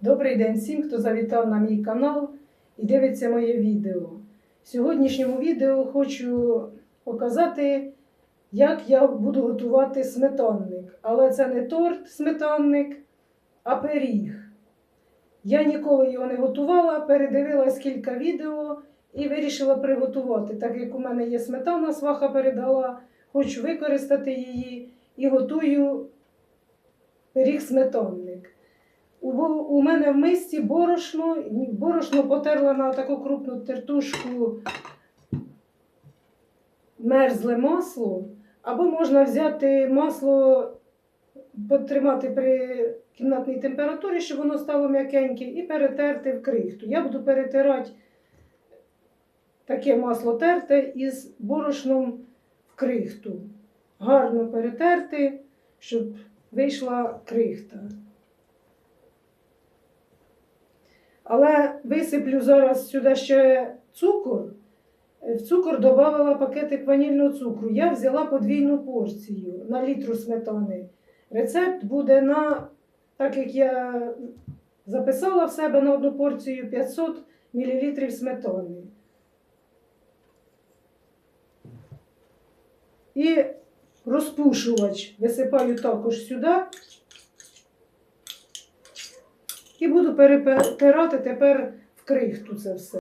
Добрий день всім, хто завітав на мій канал і дивиться моє відео. В сьогоднішньому відео хочу показати, як я буду готувати сметанник. Але це не торт сметанник, а пиріг. Я ніколи його не готувала, передивилась кілька відео і вирішила приготувати. Так як у мене є сметана, сваха передала, хочу використати її і готую пиріг сметанник. У, у мене в мисці борошно, борошно потерла на таку крупну тертушку мерзле масло, або можна взяти масло, потримати при кімнатній температурі, щоб воно стало м'якеньке, і перетерти в крихту. Я буду перетирати таке масло терте із борошном в крихту. Гарно перетерти, щоб вийшла крихта. Але висиплю зараз сюди ще цукор. В цукор додавала пакетик ванільного цукру. Я взяла подвійну порцію на літру сметани. Рецепт буде на, так як я записала в себе на одну порцію 500 мл сметани. І розпушувач висипаю також сюди. І буду перетирати тепер в крихту це все.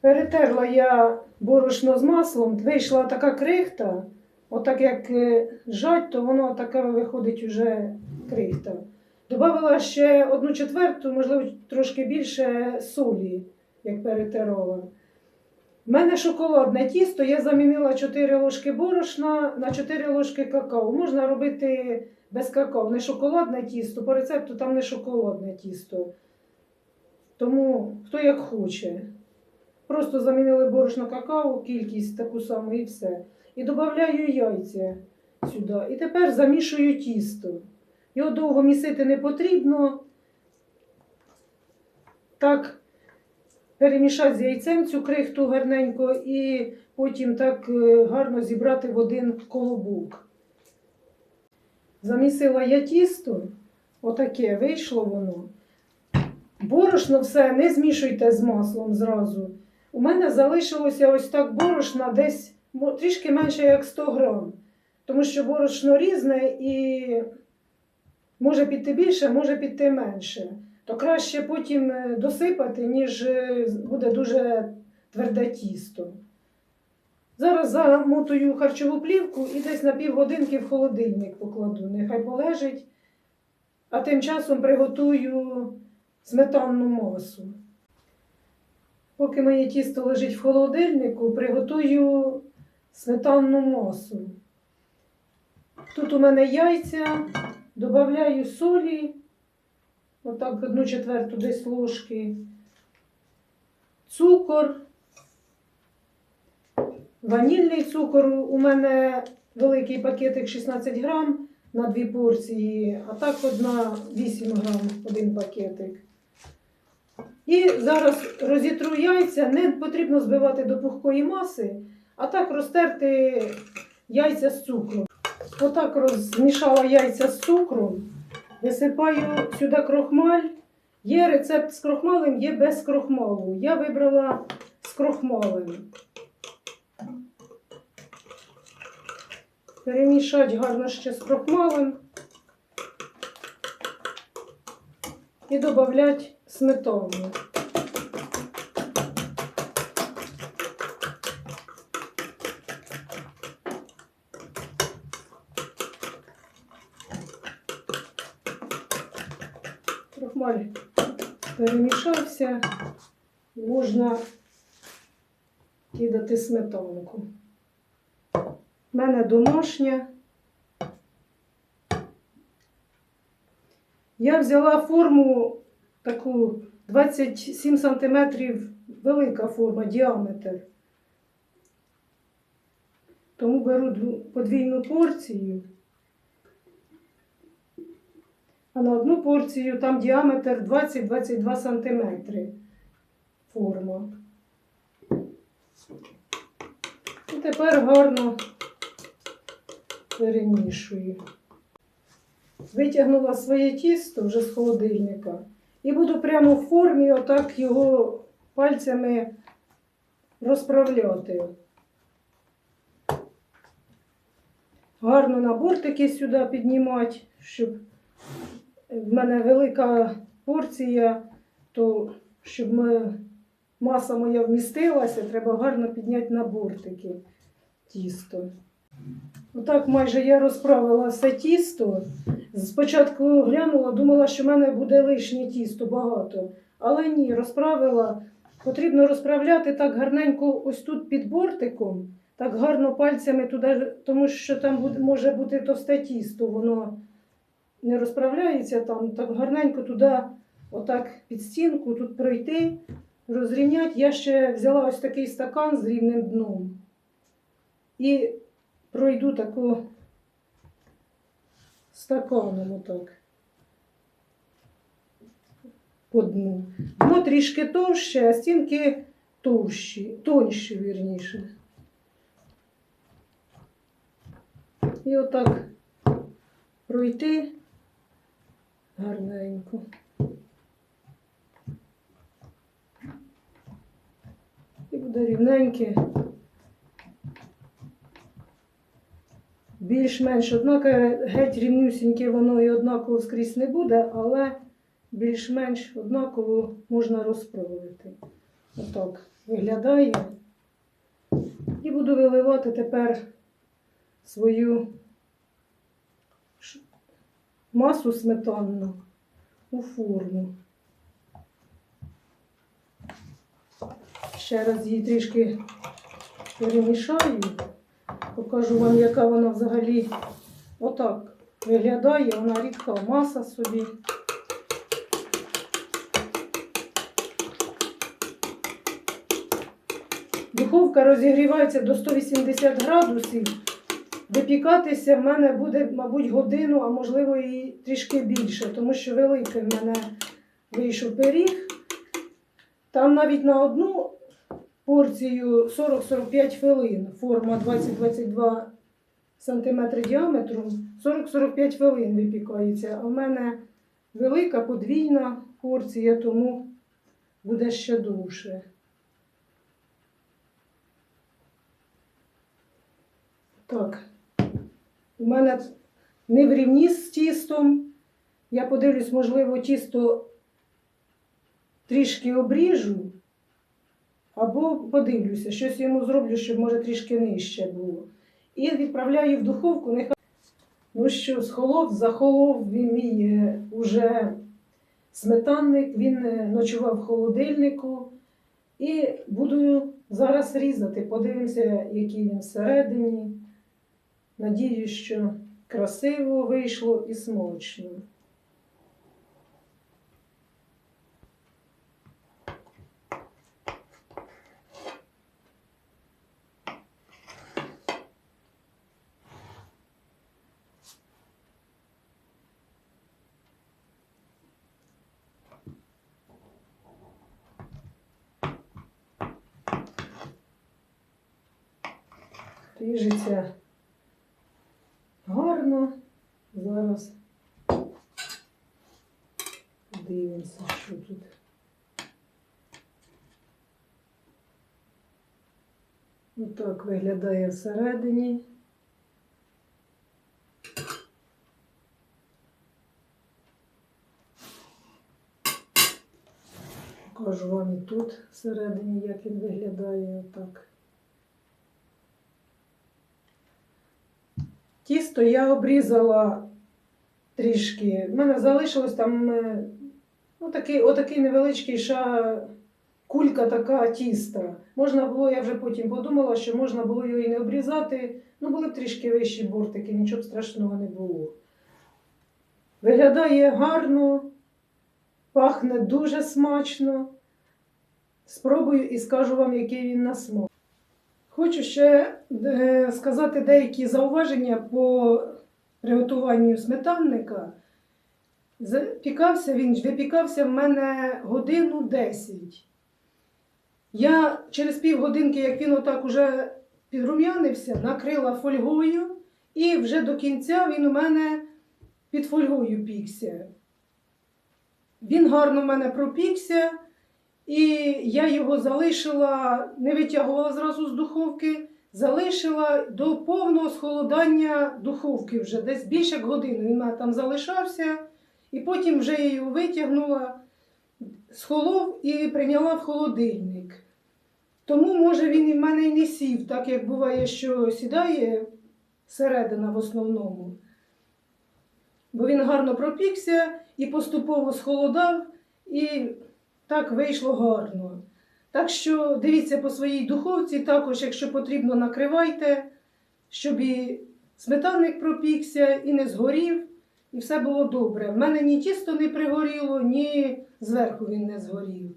Перетерла я борошно з маслом, вийшла така крихта, отак як е, жать, то воно така виходить уже крихта. Добавила ще одну четверту, можливо, трошки більше солі, як перетирала. У мене шоколадне тісто, я замінила 4 ложки борошна на 4 ложки какао. Можна робити без какао, не шоколадне тісто, по рецепту там не шоколадне тісто. Тому хто як хоче. Просто замінили борошно какао, кількість таку саму і все. І додаю яйця сюди. І тепер замішую тісто. Його довго місити не потрібно. Так, перемішати з яйцем цю крихту гарненько і потім так е, гарно зібрати в один колобок. Замісила я тісто, отаке вийшло воно. Борошно все не змішуйте з маслом зразу. У мене залишилося ось так борошна десь трішки менше як 100 грам. Тому що борошно різне і може піти більше, може піти менше. То краще потім е, досипати, ніж е, буде дуже тверде тісто. Зараз замотую харчову плівку і десь на півгодинки в холодильник покладу. Нехай полежить. А тим часом приготую сметанну масу. Поки моє тісто лежить в холодильнику, приготую сметанну масу. Тут у мене яйця, додаю солі, отак одну четверту десь ложки, цукор, ванільний цукор. У мене великий пакетик 16 грам на дві порції, а так одна 8 грам один пакетик. І зараз розітру яйця, не потрібно збивати до пухкої маси, а так розтерти яйця з цукром. Отак розмішала яйця з цукром, висипаю сюди крохмаль. Є рецепт з крохмалем, є без крохмалу. Я вибрала з крохмалем. Перемішати гарно ще з крохмалем і додати сметану. Крохмаль перемішався, можна кидати сметанку. У мене домашня. Я взяла форму таку 27 см, велика форма, діаметр. Тому беру подвійну порцію. А на одну порцію там діаметр 20-22 см форма. І тепер гарно перемішую. Витягнула своє тісто вже з холодильника і буду прямо в формі отак його пальцями розправляти. Гарно на бортики сюди піднімати, щоб в мене велика порція, то щоб ми, маса моя вмістилася, треба гарно підняти на бортики тісто. Отак майже я розправила все тісто. Спочатку глянула, думала, що в мене буде лишнє тісто багато. Але ні, розправила. Потрібно розправляти так гарненько ось тут під бортиком, так гарно пальцями туди, тому що там може бути товсте тісто, воно не розправляється там, так гарненько туди, отак під стінку, тут пройти, розрівняти. Я ще взяла ось такий стакан з рівним дном. І пройду таку стаканом отак. По дну. Дно трішки товще, а стінки товщі, тонші, вірніше. І отак пройти гарненько. І буде рівненьке. Більш-менш, однако геть рівнюсіньке воно і однаково скрізь не буде, але більш-менш однаково можна розправити. Отак виглядає. І буду виливати тепер свою масу сметанну у форму. Ще раз її трішки перемішаю. Покажу вам, яка вона взагалі отак виглядає. Вона рідка маса собі. Духовка розігрівається до 180 градусів. Випікатися в мене буде, мабуть, годину, а можливо і трішки більше, тому що великий в мене вийшов пиріг. Там навіть на одну порцію 40-45 хвилин, форма 20-22 см діаметру, 40-45 хвилин випікається. А в мене велика подвійна порція, тому буде ще довше. Так, у мене не в рівні з тістом. Я подивлюсь, можливо, тісто трішки обріжу. Або подивлюся, щось йому зроблю, щоб може трішки нижче було. І відправляю в духовку. Нехай ну що, схолов, захолов він мій е, уже сметанник, він е, ночував в холодильнику. І буду зараз різати. Подивимося, який він всередині. Надіюсь, що красиво вийшло і смачно. Ріжеться гарно. Зараз дивимося, що тут. Отак виглядає всередині. Покажу вам і тут всередині, як він виглядає отак. Тісто я обрізала трішки. У мене залишилось там е, ну, такий, отакий невеличкий ша, кулька така тіста. Можна було, я вже потім подумала, що можна було його і не обрізати. Ну, були б трішки вищі бортики, нічого страшного не було. Виглядає гарно, пахне дуже смачно. Спробую і скажу вам, який він на смак. Хочу ще е, сказати деякі зауваження по приготуванню сметанника. Запікався він, випікався в мене годину 10. Я через півгодинки, як він отак уже підрум'янився, накрила фольгою, і вже до кінця він у мене під фольгою пікся. Він гарно в мене пропікся, і я його залишила, не витягувала зразу з духовки, залишила до повного схолодання духовки вже десь більше як годину. Він там залишався, і потім вже я його витягнула, схолов і прийняла в холодильник. Тому, може, він і в мене і не сів, так як буває, що сідає середина в основному. Бо він гарно пропікся і поступово схолодав, і так вийшло гарно. Так що дивіться по своїй духовці, також, якщо потрібно, накривайте, щоб і сметанник пропікся, і не згорів, і все було добре. В мене ні тісто не пригоріло, ні зверху він не згорів.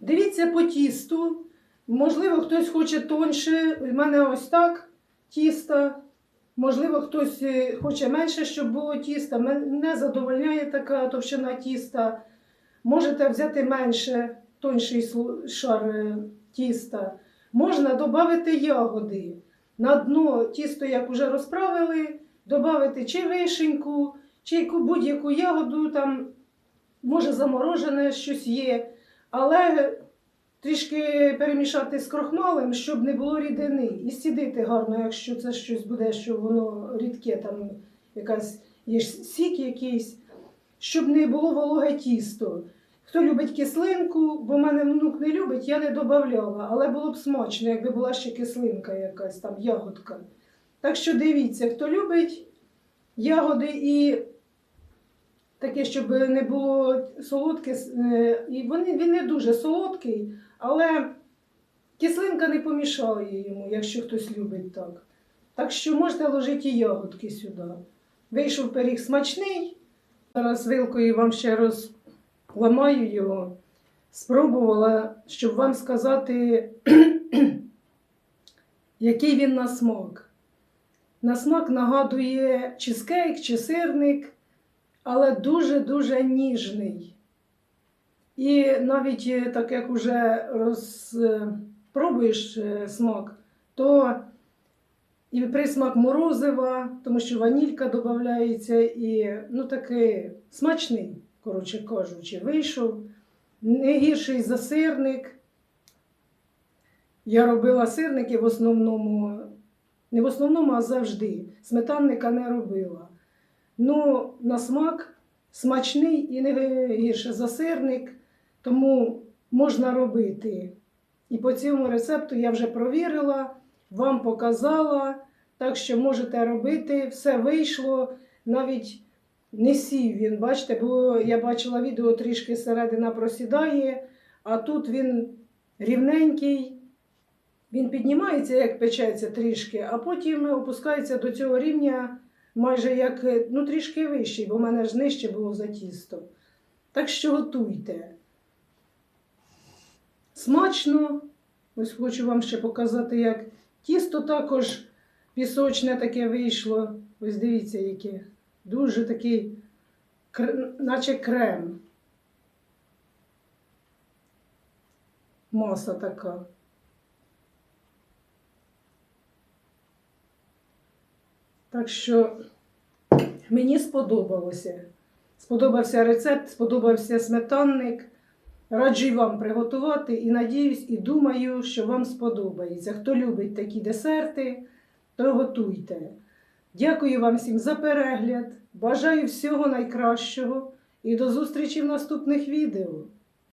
Дивіться по тісту. Можливо, хтось хоче тонше. У мене ось так тісто. Можливо, хтось е, хоче менше, щоб було тіста. Мене задовольняє така товщина тіста. Можете взяти менше, тонший шар е, тіста. Можна додати ягоди. На дно тісто, як вже розправили, додати чи вишеньку, чи будь-яку ягоду, там, може заморожене щось є. Але трішки перемішати з крохмалем, щоб не було рідини. І сідити гарно, якщо це щось буде, що воно рідке, там якась є сік якийсь, щоб не було вологе тісто. Хто любить кислинку, бо в мене внук не любить, я не додавала, але було б смачно, якби була ще кислинка якась там, ягодка. Так що дивіться, хто любить ягоди і таке, щоб не було солодке, е, і вони, він не дуже солодкий, але кислинка не помішає йому, якщо хтось любить так. Так що можете ложити і ягодки сюди. Вийшов пиріг смачний. Зараз вилкою вам ще розламаю його. Спробувала, щоб вам сказати, який він на смак. На смак нагадує чизкейк чи сирник, але дуже-дуже ніжний. І навіть е, так як вже розпробуєш е, смак, то і присмак морозива, тому що ванілька додається, і ну такий смачний, коротше кажучи, вийшов. Не гірший за сирник. Я робила сирники в основному, не в основному, а завжди. Сметанника не робила. Ну, на смак смачний і не гірше за сирник, тому можна робити. І по цьому рецепту я вже провірила, вам показала, так що можете робити, все вийшло, навіть не сів він, бачите, бо я бачила відео, трішки середина просідає, а тут він рівненький, він піднімається, як печеться трішки, а потім опускається до цього рівня майже як ну, трішки вищий, бо в мене ж нижче було за тісто. Так що готуйте. Смачно. Ось хочу вам ще показати, як тісто також пісочне таке вийшло. Ось дивіться, яке. Дуже такий, наче крем. Маса така. Так що мені сподобалося. Сподобався рецепт, сподобався сметанник. Раджу вам приготувати і надіюсь, і думаю, що вам сподобається. Хто любить такі десерти, то готуйте. Дякую вам всім за перегляд. Бажаю всього найкращого і до зустрічі в наступних відео.